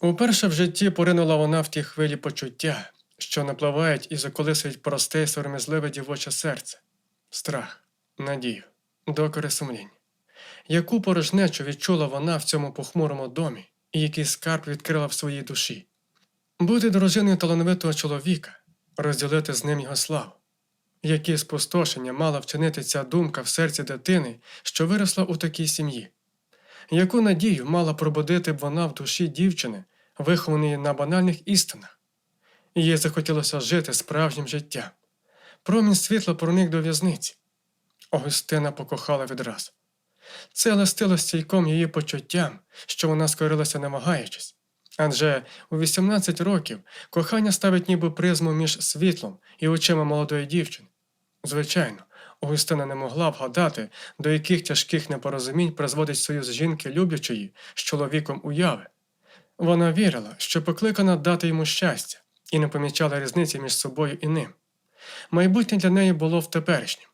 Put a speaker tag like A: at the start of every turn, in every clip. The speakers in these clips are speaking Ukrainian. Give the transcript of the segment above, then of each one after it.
A: Уперше в житті поринула вона в ті хвилі почуття, що напливають і заколисують просте й сором'язливе дівоче серце, страх, надію, докори сумлінь. Яку порожнечу відчула вона в цьому похмурому домі і який скарб відкрила в своїй душі? Бути дружиною талановитого чоловіка, розділити з ним його славу. Які спустошення мала вчинити ця думка в серці дитини, що виросла у такій сім'ї? Яку надію мала пробудити б вона в душі дівчини, вихованої на банальних істинах? Їй захотілося жити справжнім життям. Промінь світла проник до в'язниці. Огустина покохала відразу. Це листило стійком її почуттям, що вона скорилася намагаючись. Адже у 18 років кохання ставить ніби призму між світлом і очима молодої дівчини. Звичайно, Огустина не могла вгадати, до яких тяжких непорозумінь призводить союз жінки люблячої з чоловіком уяви. Вона вірила, що покликана дати йому щастя, і не помічала різниці між собою і ним. Майбутнє для неї було в теперішнім.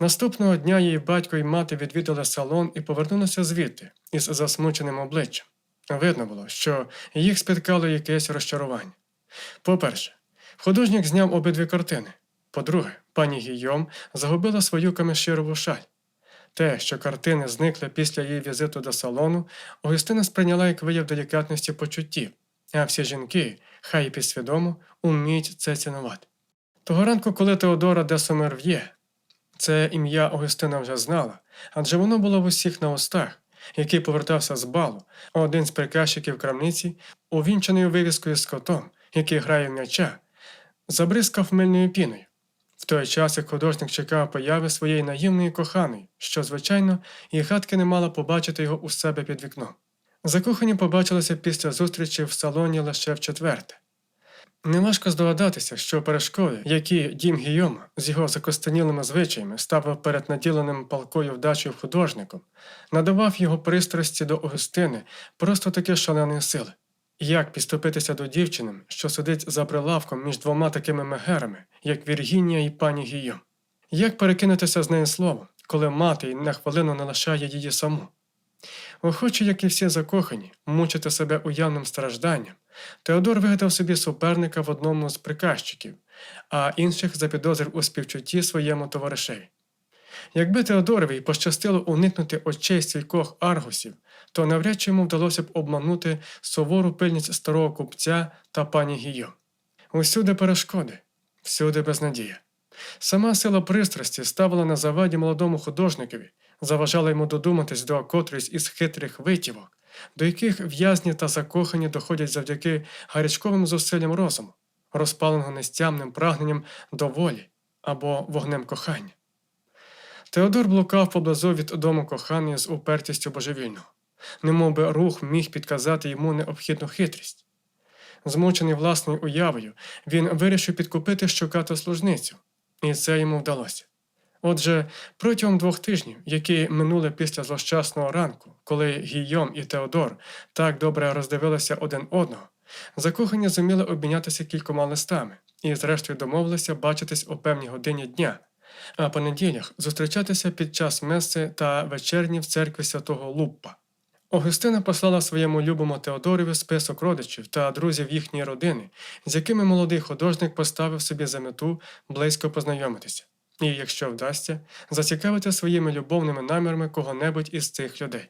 A: Наступного дня її батько і мати відвідали салон і повернулися звідти із засмученим обличчям. Видно було, що їх спіткало якесь розчарування. По-перше, художник зняв обидві картини. По-друге, пані Гійом загубила свою камешірову шаль. Те, що картини зникли після її візиту до салону, Огустина сприйняла як вияв делікатності почуттів, а всі жінки, хай і підсвідомо, уміють це цінувати. Того ранку, коли Теодора де Сомерв'є, це ім'я Огустина вже знала, адже воно було в усіх на устах, який повертався з балу, один з приказчиків крамниці, увінчений вивіскою з котом, який грає в м'яча, забризкав мильною піною. В той час, як художник чекав появи своєї наївної коханої, що, звичайно, і гадки не мала побачити його у себе під вікном. Закохані побачилися після зустрічі в салоні лише вчетверте. Неважко здогадатися, що перешкоди, які дім Гійома з його закостанілими звичаями ставив перед наділеним палкою вдачею художником, надавав його пристрасті до Огустини просто таки шаленої сили. Як підступитися до дівчини, що сидить за прилавком між двома такими мегерами, як Віргінія і пані Гійом? Як перекинутися з нею словом, коли мати й на хвилину не лишає її саму? Охоче, як і всі закохані, мучити себе уявним стражданням, Теодор вигадав собі суперника в одному з приказчиків, а інших запідозрив у співчутті своєму товаришеві. Якби Теодорові пощастило уникнути очей стількох аргусів, то навряд чи йому вдалося б обманути сувору пильність старого купця та пані Гійо. Усюди перешкоди, всюди безнадія. Сама сила пристрасті ставила на заваді молодому художникові, заважала йому додуматись до котрись із хитрих витівок, до яких в'язні та закохані доходять завдяки гарячковим зусиллям розуму, розпаленого нестямним прагненням до волі або вогнем кохання. Теодор блукав поблизу від дому коханої з упертістю божевільного, немов би рух міг підказати йому необхідну хитрість. Змучений власною уявою, він вирішив підкупити щукату служницю, і це йому вдалося. Отже, протягом двох тижнів, які минули після злощасного ранку, коли Гійом і Теодор так добре роздивилися один одного, закохані зуміли обмінятися кількома листами і, зрештою, домовилися бачитись о певній годині дня, а по неділях зустрічатися під час меси та вечерні в церкві святого Луппа. Огустина послала своєму любому Теодорові список родичів та друзів їхньої родини, з якими молодий художник поставив собі за мету близько познайомитися і, якщо вдасться, зацікавити своїми любовними намірами кого-небудь із цих людей.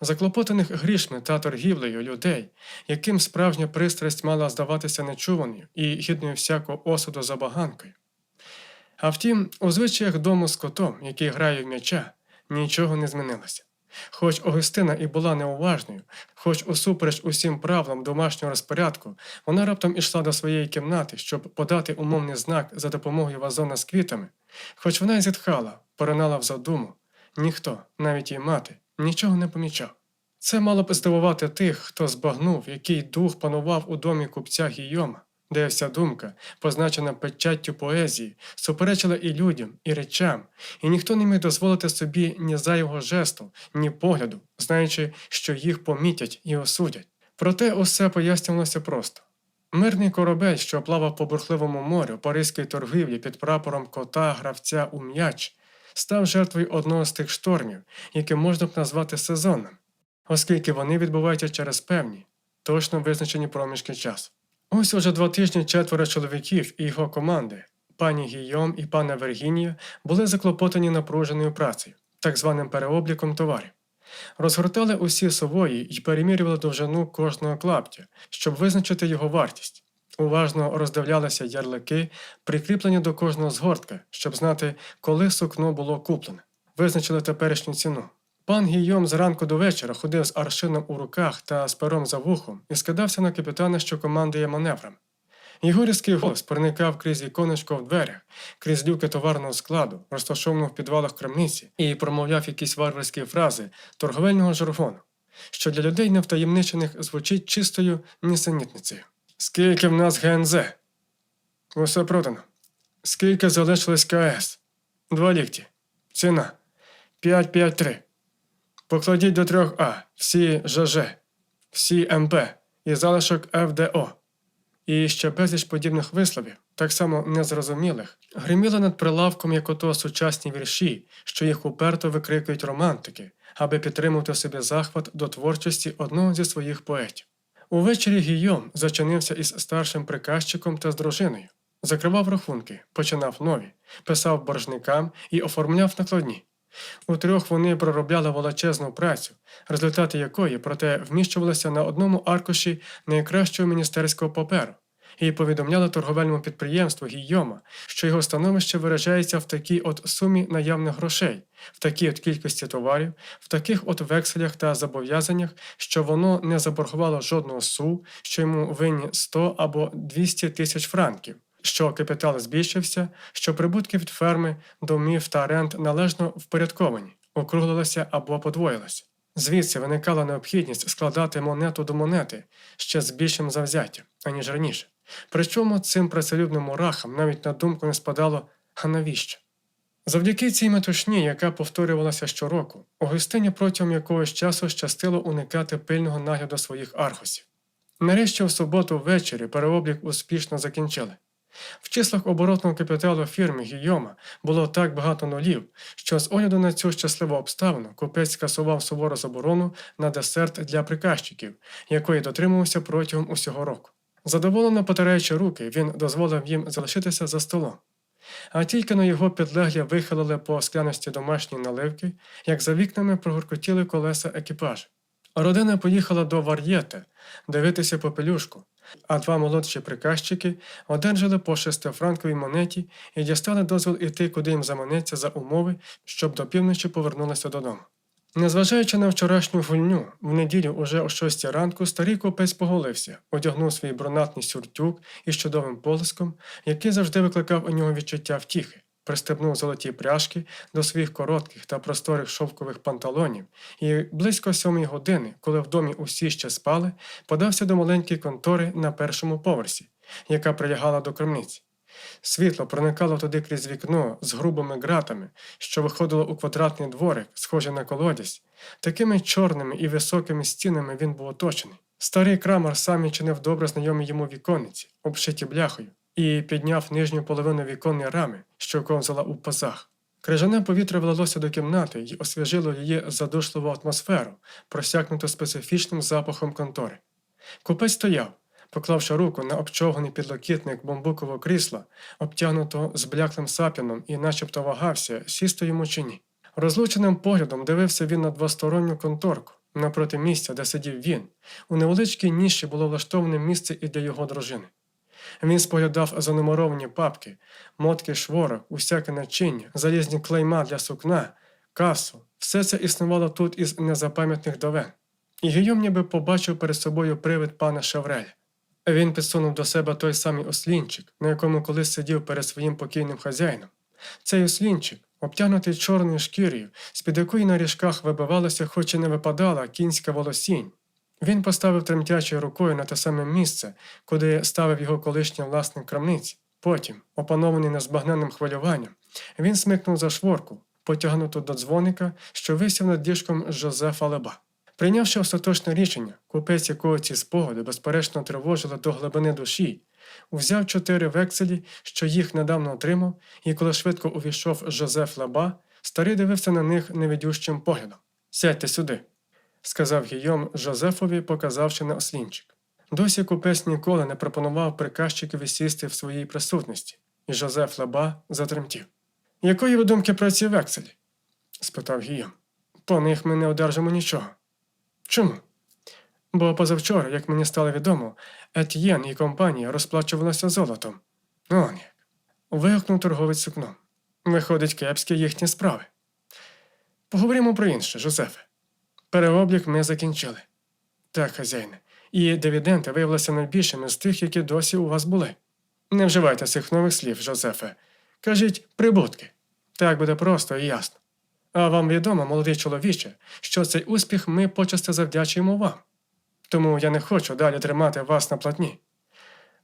A: Заклопотаних грішми та торгівлею людей, яким справжня пристрасть мала здаватися нечуваною і гідною всякого осуду забаганкою. А втім, у звичаях дому з котом, який грає в м'яча, нічого не змінилося. Хоч Огустина і була неуважною, хоч усупереч усім правилам домашнього розпорядку, вона раптом ішла до своєї кімнати, щоб подати умовний знак за допомогою вазона з квітами, хоч вона й зітхала, поринала в задуму, ніхто, навіть її мати, нічого не помічав. Це мало б здивувати тих, хто збагнув, який дух панував у домі купця Гійома, де вся думка, позначена печаттю поезії, суперечила і людям, і речам, і ніхто не міг дозволити собі ні зайвого жесту, ні погляду, знаючи, що їх помітять і осудять. Проте усе пояснювалося просто. Мирний корабель, що плавав по бурхливому морю паризької торгівлі під прапором кота гравця у м'яч, став жертвою одного з тих штормів, які можна б назвати сезонним, оскільки вони відбуваються через певні, точно визначені проміжки часу. Ось уже два тижні четверо чоловіків і його команди, пані Гійом і пана Вергінія, були заклопотані напруженою працею, так званим переобліком товарів. Розгортали усі сової і перемірювали довжину кожного клаптя, щоб визначити його вартість. Уважно роздивлялися ярлики, прикріплені до кожного згортка, щоб знати, коли сукно було куплене. Визначили теперішню ціну. Пан Гійом зранку до вечора ходив з аршином у руках та з пером за вухом і скидався на капітана, що командує маневрами. Його голос проникав крізь віконечко в дверях, крізь люки товарного складу, розташованого в підвалах крамниці, і промовляв якісь варварські фрази торговельного жаргону, що для людей невтаємничених звучить чистою нісенітницею. Скільки в нас ГНЗ? Усе продано. Скільки залишилось КС? Два лікті. Ціна 553. Покладіть до 3А всі ЖЖ, всі МП і залишок ФДО. І ще безліч подібних висловів, так само незрозумілих, гриміли над прилавком, як ото сучасні вірші, що їх уперто викрикують романтики, аби підтримувати собі захват до творчості одного зі своїх поетів. Увечері Гійом зачинився із старшим приказчиком та з дружиною, закривав рахунки, починав нові, писав боржникам і оформляв накладні. Утрьох вони проробляли величезну працю, результати якої, проте, вміщувалися на одному аркуші найкращого міністерського паперу, і повідомляли торговельному підприємству Гійома, що його становище виражається в такій от сумі наявних грошей, в такій от кількості товарів, в таких от векселях та зобов'язаннях, що воно не заборгувало жодного су, що йому винні 100 або 200 тисяч франків що капітал збільшився, що прибутки від ферми, домів та рент належно впорядковані, округлилися або подвоїлися. Звідси виникала необхідність складати монету до монети ще з більшим завзяттям, аніж раніше. Причому цим працелюбним мурахам навіть на думку не спадало, а навіщо? Завдяки цій метушні, яка повторювалася щороку, Огустині протягом якогось часу щастило уникати пильного нагляду своїх аргусів. Нарешті в суботу ввечері переоблік успішно закінчили. В числах оборотного капіталу фірми Гійома було так багато нулів, що з огляду на цю щасливу обставину купець скасував сувору заборону на десерт для приказчиків, якої дотримувався протягом усього року. Задоволено потираючи руки, він дозволив їм залишитися за столом. А тільки на його підлеглі вихилили по скляності домашні наливки, як за вікнами прогуркотіли колеса екіпажу. Родина поїхала до Вар'єте дивитися попелюшку, а два молодші приказчики одержали по шестифранковій монеті і дістали дозвіл іти, куди їм заманеться за умови, щоб до півночі повернулися додому. Незважаючи на вчорашню гульню, в неділю уже о шостій ранку старий купець поголився, одягнув свій бронатний сюртюк із чудовим полиском, який завжди викликав у нього відчуття втіхи пристебнув золоті пряжки до своїх коротких та просторих шовкових панталонів, і близько сьомої години, коли в домі усі ще спали, подався до маленької контори на першому поверсі, яка прилягала до крамниці. Світло проникало туди крізь вікно з грубими ґратами, що виходило у квадратний дворик, схожий на колодязь. Такими чорними і високими стінами він був оточений. Старий крамар сам чинив добре знайомі йому віконниці, обшиті бляхою і підняв нижню половину віконної рами, що ковзала у пазах. Крижане повітря влилося до кімнати і освіжило її задушливу атмосферу, просякнуту специфічним запахом контори. Купець стояв, поклавши руку на обчовганий підлокітник бамбукового крісла, обтягнутого з сапіном і начебто вагався, сісти йому чи ні. Розлученим поглядом дивився він на двосторонню конторку, напроти місця, де сидів він. У невеличкій ніші було влаштоване місце і для його дружини. Він споглядав занумеровані папки, мотки шворок, усяке начиння, залізні клейма для сукна, касу. Все це існувало тут із незапам'ятних довен. І Гійом ніби побачив перед собою привид пана Шевреля. Він підсунув до себе той самий ослінчик, на якому колись сидів перед своїм покійним хазяїном. Цей ослінчик, обтягнутий чорною шкір'ю, з-під якої на ріжках вибивалося, хоч і не випадала кінська волосінь. Він поставив тремтячою рукою на те саме місце, куди ставив його колишній власник крамниці. Потім, опанований незбагненним хвилюванням, він смикнув за шворку, потягнуту до дзвоника, що висів над діжком Жозефа Леба. Прийнявши остаточне рішення, купець якого ці спогади безперечно тривожили до глибини душі, узяв чотири векселі, що їх недавно отримав, і коли швидко увійшов Жозеф Леба, старий дивився на них невідющим поглядом. Сядьте сюди. Сказав Гійом Жозефові, показавши на ослінчик. Досі купець ніколи не пропонував приказчикові сісти в своїй присутності, і Жозеф Леба затремтів. Якої ви думки про ці векселі? спитав Гійом. По них ми не одержимо нічого. Чому? Бо позавчора, як мені стало відомо, Етьєн і компанія розплачувалися золотом. Он як. Вигукнув торговець сукном. Виходить, кепські їхні справи. Поговоримо про інше, Жозефе. Переоблік ми закінчили. Так, хазяїне, і дивіденди виявилися найбільшими з тих, які досі у вас були. Не вживайте цих нових слів, Жозефе. Кажіть прибутки. Так буде просто і ясно. А вам відомо, молодий чоловіче, що цей успіх ми почасти завдячуємо вам. Тому я не хочу далі тримати вас на платні.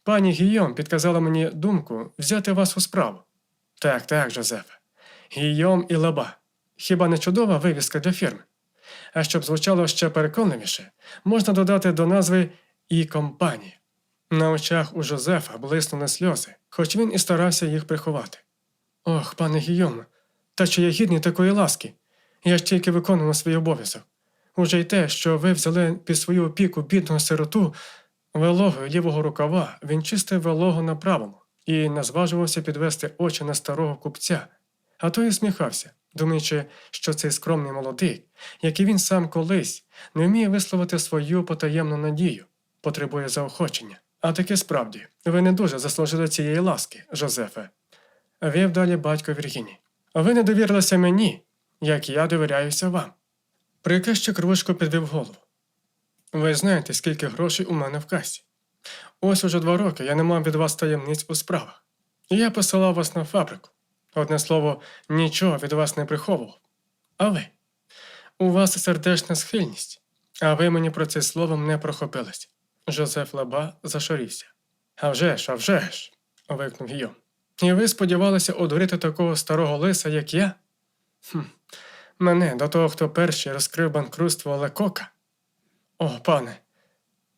A: Пані Гійом підказала мені думку взяти вас у справу. Так, так, Жозефе. Гійом і лаба. Хіба не чудова вивіска для фірми? А щоб звучало ще переконливіше, можна додати до назви і компанія. На очах у Жозефа блиснули сльози, хоч він і старався їх приховати. Ох, пане Гійом, та чи я гідний такої ласки? Я ж тільки виконував свій обов'язок. Уже й те, що ви взяли під свою опіку бідного сироту, вологою лівого рукава він чистив вологу на правому і не зважувався підвести очі на старого купця, а той усміхався, думаючи, що цей скромний молодик, як і він сам колись, не вміє висловити свою потаємну надію, потребує заохочення. А таки справді, ви не дуже заслужили цієї ласки, Жозефе. Вів далі батько Віргіні. Ви не довірилися мені, як я довіряюся вам. Приказчик рвучко підвів голову. Ви знаєте, скільки грошей у мене в касі. Ось уже два роки я не мав від вас таємниць у справах. І я посилав вас на фабрику. Одне слово, нічого від вас не приховував. А ви? У вас сердечна схильність, а ви мені про це словом не прохопились. Жозеф Лаба зашорівся. «А вже ж, а вже ж!» – вигукнув Гійом. І ви сподівалися одурити такого старого лиса, як я? Хм. Мене до того, хто перший розкрив банкрутство Лекока? О, пане.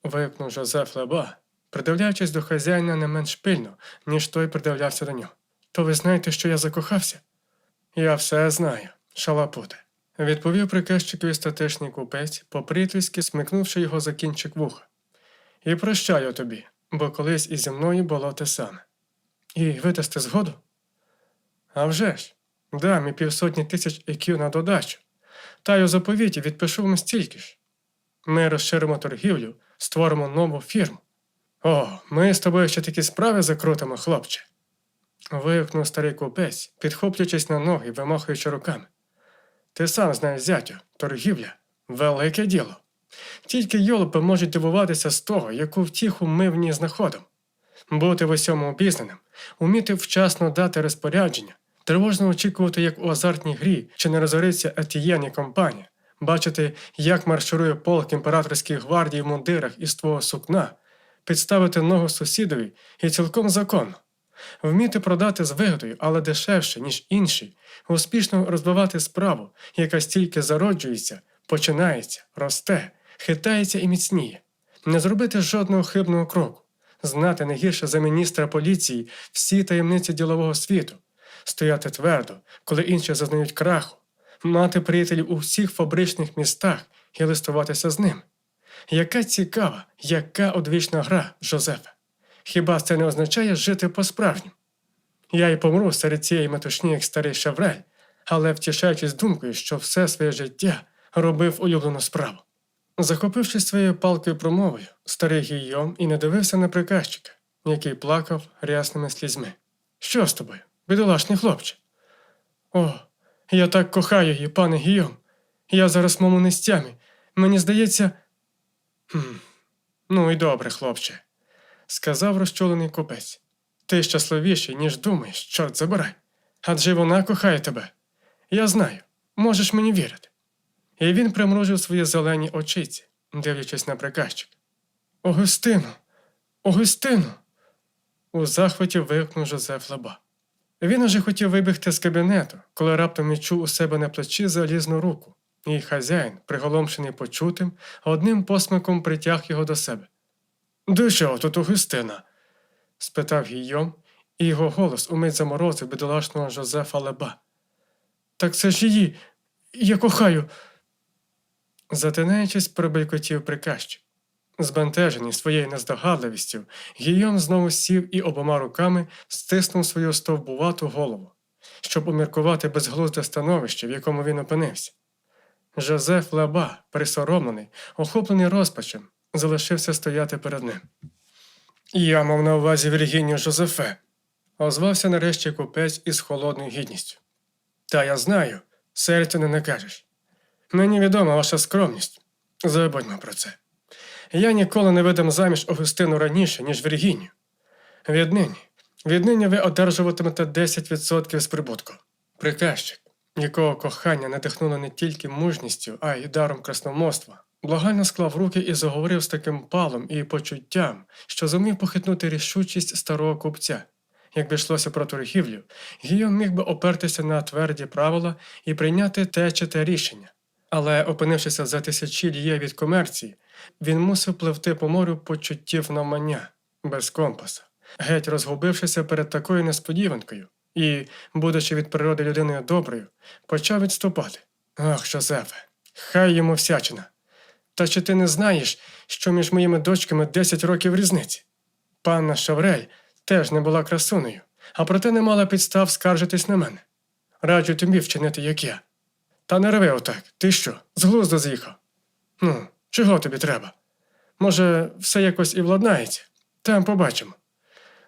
A: вигукнув Жозеф Леба, придивляючись до хазяїна не менш пильно, ніж той придивлявся до нього. То ви знаєте, що я закохався? Я все знаю, шалапуте, відповів приказчикові статешний купець, по-приятельськи смикнувши його за кінчик вуха. І прощаю тобі, бо колись і зі мною було те саме. І видасте згоду? А вже ж, дам і півсотні тисяч іків на додачу. Та й у заповіті відпишу вам стільки ж. Ми розширимо торгівлю, створимо нову фірму. О, ми з тобою ще такі справи закрутимо, хлопче. Вигукнув старий купець, підхоплюючись на ноги вимахуючи руками. Ти сам знаєш, зятю, торгівля велике діло. Тільки йолопи можуть дивуватися з того, яку втіху ми в ній знаходимо. Бути в усьому обізнаним, уміти вчасно дати розпорядження, тривожно очікувати, як у азартній грі, чи не розориться Етієн і компанія, бачити, як марширує полк імператорських гвардій в мундирах із твого сукна, підставити ногу сусідові і цілком законно, вміти продати з вигодою, але дешевше, ніж інші, успішно розбивати справу, яка стільки зароджується, починається, росте, хитається і міцніє, не зробити жодного хибного кроку. Знати не гірше за міністра поліції всі таємниці ділового світу, стояти твердо, коли інші зазнають краху, мати приятелів у всіх фабричних містах і листуватися з ним. Яка цікава, яка одвічна гра, Жозефе. Хіба це не означає жити по-справжньому? Я й помру серед цієї метушні, як старий шеврель, але втішаючись думкою, що все своє життя робив улюблену справу. Захопившись своєю палкою промовою, старий Гійом і не дивився на приказчика, який плакав рясними слізьми. Що з тобою, бідолашний хлопче? О, я так кохаю її, пане Гійом. Я зараз мому нестямі. Мені здається. Хм, Ну і добре, хлопче, сказав розчулений купець. Ти щасливіший, ніж думаєш, чорт забирай. Адже вона кохає тебе. Я знаю, можеш мені вірити. І він примружив свої зелені очиці, дивлячись на приказчика. Огустино, Огустино. у захваті вигукнув Жозеф Лаба. Він уже хотів вибігти з кабінету, коли раптом відчув у себе на плечі залізну руку, і хазяїн, приголомшений почутим, одним посмиком притяг його до себе. «До чого тут Огустина? спитав Гійом, і його голос умить заморозив бідолашного Жозефа Леба. Так це ж її, я кохаю. Затинаючись, пробелькотів приказчик. Збентежений своєю нездогадливістю, Гійом знову сів і обома руками стиснув свою стовбувату голову, щоб уміркувати безглузде становище, в якому він опинився. Жозеф Леба, присоромлений, охоплений розпачем, залишився стояти перед ним. Я мав на увазі Віргінію Жозефе, озвався нарешті купець із холодною гідністю. Та я знаю, серцю не накажеш. Мені відома ваша скромність. Забудьмо про це. Я ніколи не видам заміж Огустину раніше, ніж Віргінію. Віднині, віднині ви одержуватимете 10% з прибутку. Приказчик, якого кохання надихнуло не тільки мужністю, а й даром красномовства, благально склав руки і заговорив з таким палом і почуттям, що зумів похитнути рішучість старого купця. Якби йшлося про торгівлю, Гійом міг би опертися на тверді правила і прийняти те чи те рішення. Але, опинившися за тисячі ліє від комерції, він мусив пливти по морю почуттів навмання, без компаса, геть розгубившися перед такою несподіванкою і, будучи від природи людиною доброю, почав відступати. Ах, Жозефе, хай йому всячина. Та чи ти не знаєш, що між моїми дочками 10 років різниці? Панна Шаврель теж не була красунею, а проте не мала підстав скаржитись на мене. Раджу тобі вчинити, як я. Та не рви отак, ти що, з глузду з'їхав? Ну, чого тобі треба? Може, все якось і владнається? Там побачимо.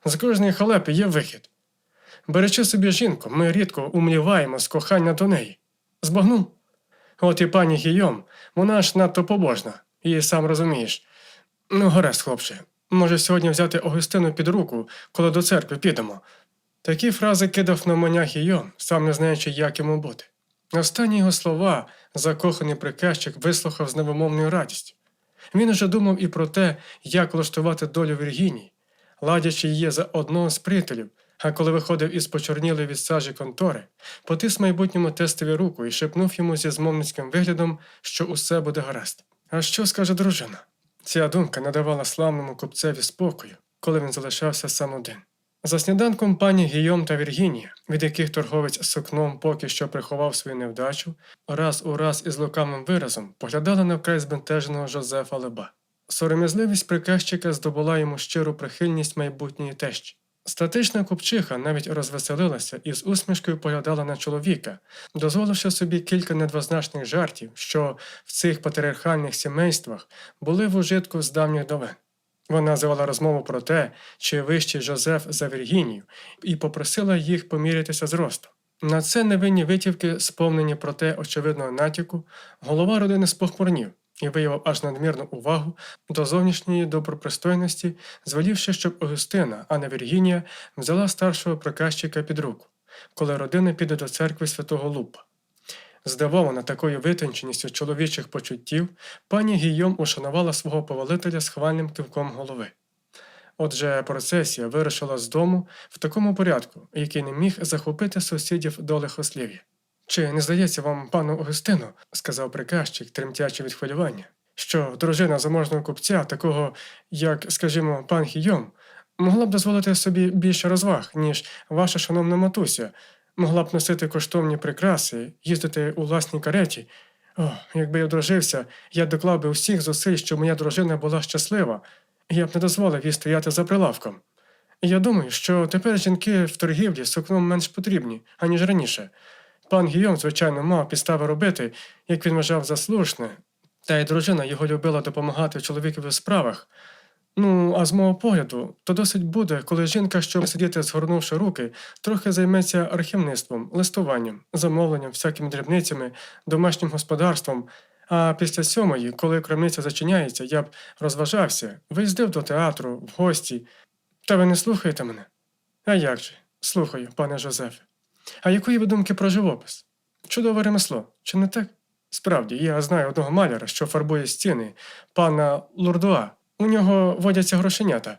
A: З кожної халепи є вихід. Беречи собі жінку, ми рідко умліваємо з кохання до неї. Збагнув? От і пані Гійом, вона ж надто побожна, і сам розумієш. Ну, гаразд, хлопче, може сьогодні взяти Огустину під руку, коли до церкви підемо. Такі фрази кидав на маня Гійом, сам не знаючи, як йому бути. Останні його слова закоханий приказчик вислухав з невимовною радістю. Він уже думав і про те, як влаштувати долю Віргінії, ладячи її за одного з приятелів, а коли виходив із почорнілої від сажі контори, потис майбутньому тестові руку і шепнув йому зі змовницьким виглядом, що усе буде гаразд. А що скаже дружина? Ця думка надавала славному купцеві спокою, коли він залишався сам один. За сніданком пані Гійом та Віргінія, від яких торговець сукном поки що приховав свою невдачу, раз у раз із лукавим виразом поглядала на вкрай збентеженого Жозефа Леба. Сором'язливість приказчика здобула йому щиру прихильність майбутньої тещі. Статична купчиха навіть розвеселилася і з усмішкою поглядала на чоловіка, дозволивши собі кілька недвозначних жартів, що в цих патріархальних сімействах були в ужитку з давніх довен. Вона завела розмову про те, чи вищий Жозеф за Віргінію, і попросила їх помірятися з ростом. На це невинні витівки, сповнені проте очевидного натяку, голова родини спохмурнів і виявив аж надмірну увагу до зовнішньої добропристойності, звелівши, щоб Огустина, а не Віргінія, взяла старшого приказчика під руку, коли родина піде до церкви святого Лупа. Здивована такою витонченістю чоловічих почуттів, пані Гійом ушанувала свого повелителя схвальним кивком голови. Отже, процесія вирушила з дому в такому порядку, який не міг захопити сусідів до лихослів'я. Чи не здається вам, пану Огустину, сказав приказчик, тремтячи від хвилювання, що дружина заможного купця, такого, як, скажімо, пан Гійом, могла б дозволити собі більше розваг, ніж ваша шановна матуся, могла б носити коштовні прикраси, їздити у власній кареті. О, якби я одружився, я доклав би усіх зусиль, щоб моя дружина була щаслива, я б не дозволив їй стояти за прилавком. Я думаю, що тепер жінки в торгівлі сукном менш потрібні, аніж раніше. Пан Гійом, звичайно, мав підстави робити, як він вважав за слушне, та й дружина його любила допомагати чоловікові в справах. Ну, а з мого погляду, то досить буде, коли жінка, що сидіти згорнувши руки, трохи займеться архівництвом, листуванням, замовленням, всякими дрібницями, домашнім господарством. А після сьомої, коли крамниця зачиняється, я б розважався, виїздив до театру, в гості. Та ви не слухаєте мене? А як же? Слухаю, пане Жозефе. А якої ви думки про живопис? Чудове ремесло, чи не так? Справді, я знаю одного маляра, що фарбує стіни, пана Лурдуа. У нього водяться грошенята.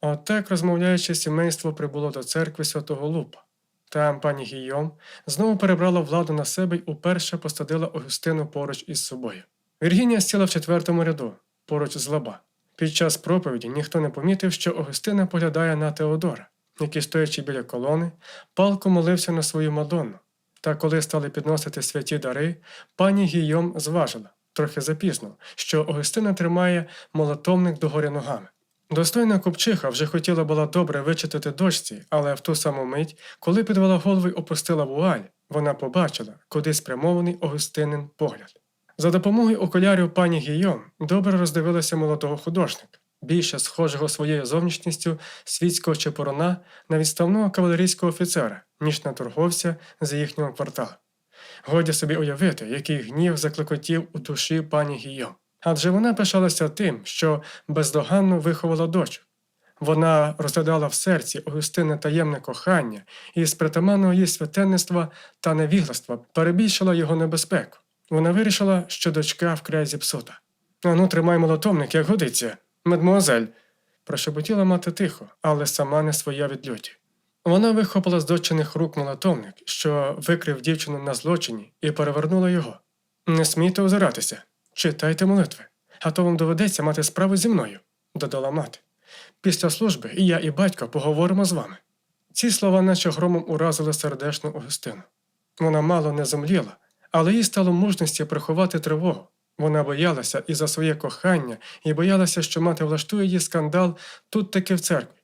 A: Отак, розмовляючи, сімейство прибуло до церкви святого Лупа. Там пані Гійом знову перебрала владу на себе й уперше посадила Огустину поруч із собою. Віргінія сіла в четвертому ряду, поруч з лаба. Під час проповіді ніхто не помітив, що Огустина поглядає на Теодора, який, стоячи біля колони, палко молився на свою Мадонну. Та коли стали підносити святі дари, пані Гійом зважила, трохи запізно, що Огустина тримає молотовник догорі ногами. Достойна купчиха вже хотіла була добре вичитати дочці, але в ту саму мить, коли підвела голову й опустила вуаль, вона побачила, куди спрямований Огустинин погляд. За допомогою окулярів пані Гійом добре роздивилася молодого художника, більше схожого своєю зовнішністю світського чепурона на відставного кавалерійського офіцера, ніж на торговця з їхнього кварталу. Годі собі уявити, який гнів заклекотів у душі пані Гійом. Адже вона пишалася тим, що бездоганно виховала дочу. Вона розглядала в серці Огустине таємне кохання і з притаманного її святенництва та невігластва перебільшила його небезпеку. Вона вирішила, що дочка вкрай зіпсута. Ану, тримай молотовник, як годиться, мадмуазель, прошепотіла мати тихо, але сама не своя від люті. Вона вихопила з дочиних рук молотовник, що викрив дівчину на злочині, і перевернула його. Не смійте озиратися, читайте молитви, а то вам доведеться мати справу зі мною, додала мати. Після служби і я, і батько поговоримо з вами. Ці слова наче громом уразили сердешну Огустину. Вона мало не зумліла, але їй стало мужності приховати тривогу. Вона боялася і за своє кохання, і боялася, що мати влаштує їй скандал тут таки в церкві.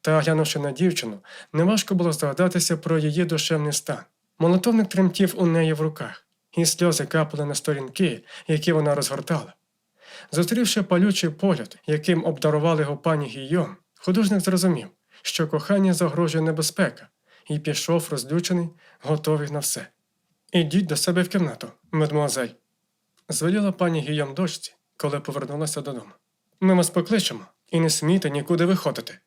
A: Та, глянувши на дівчину, неважко було здогадатися про її душевний стан. Молотовник тремтів у неї в руках, і сльози капали на сторінки, які вона розгортала. Зустрівши палючий погляд, яким обдарували його пані Гійом, художник зрозумів, що кохання загрожує небезпека, і пішов розлючений, готовий на все. Ідіть до себе в кімнату, мадмуазель, звеліла пані Гійом дочці, коли повернулася додому. Ми вас покличемо і не смійте нікуди виходити.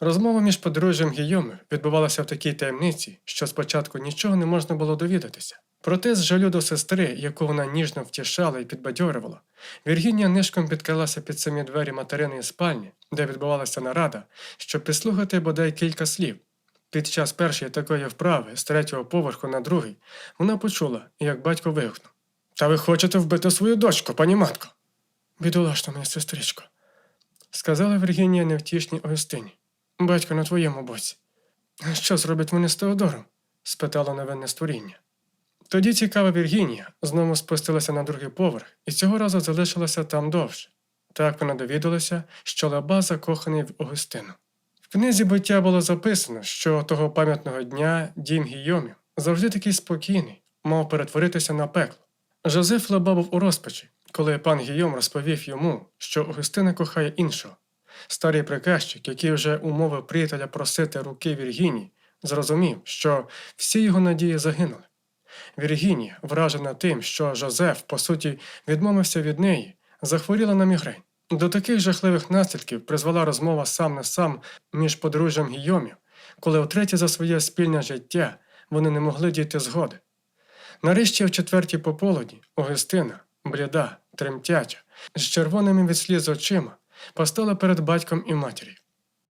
A: Розмова між подружжям Гійомів відбувалася в такій таємниці, що спочатку нічого не можна було довідатися. Проте з жалю до сестри, яку вона ніжно втішала і підбадьорювала, Віргінія нишком підкралася під самі двері материної спальні, де відбувалася нарада, щоб підслухати бодай кілька слів. Під час першої такої вправи з третього поверху на другий вона почула, як батько вигукнув. Та ви хочете вбити свою дочку, пані матко? Бідолашна моя сестричко, сказала Віргінія невтішній Огустині. Батько на твоєму боці. «А Що зробить вони з Теодором? спитало невинне створіння. Тоді цікава Віргінія знову спустилася на другий поверх і цього разу залишилася там довше. Так вона довідалася, що Лаба закоханий в Огустину. В книзі буття було записано, що того пам'ятного дня дім Гійомів завжди такий спокійний, мав перетворитися на пекло. Жозеф Лаба був у розпачі, коли пан Гійом розповів йому, що Огустина кохає іншого. Старий приказчик, який вже умовив приятеля просити руки Віргінії, зрозумів, що всі його надії загинули. Віргінія, вражена тим, що Жозеф, по суті, відмовився від неї, захворіла на мігрень. До таких жахливих наслідків призвела розмова сам на сам між подружжям Гійомів, коли втретє за своє спільне життя вони не могли дійти згоди. Нарешті, о четвертій пополудні, Огестина, бліда, тремтяча, з червоними від сліз очима, постала перед батьком і матір'ю.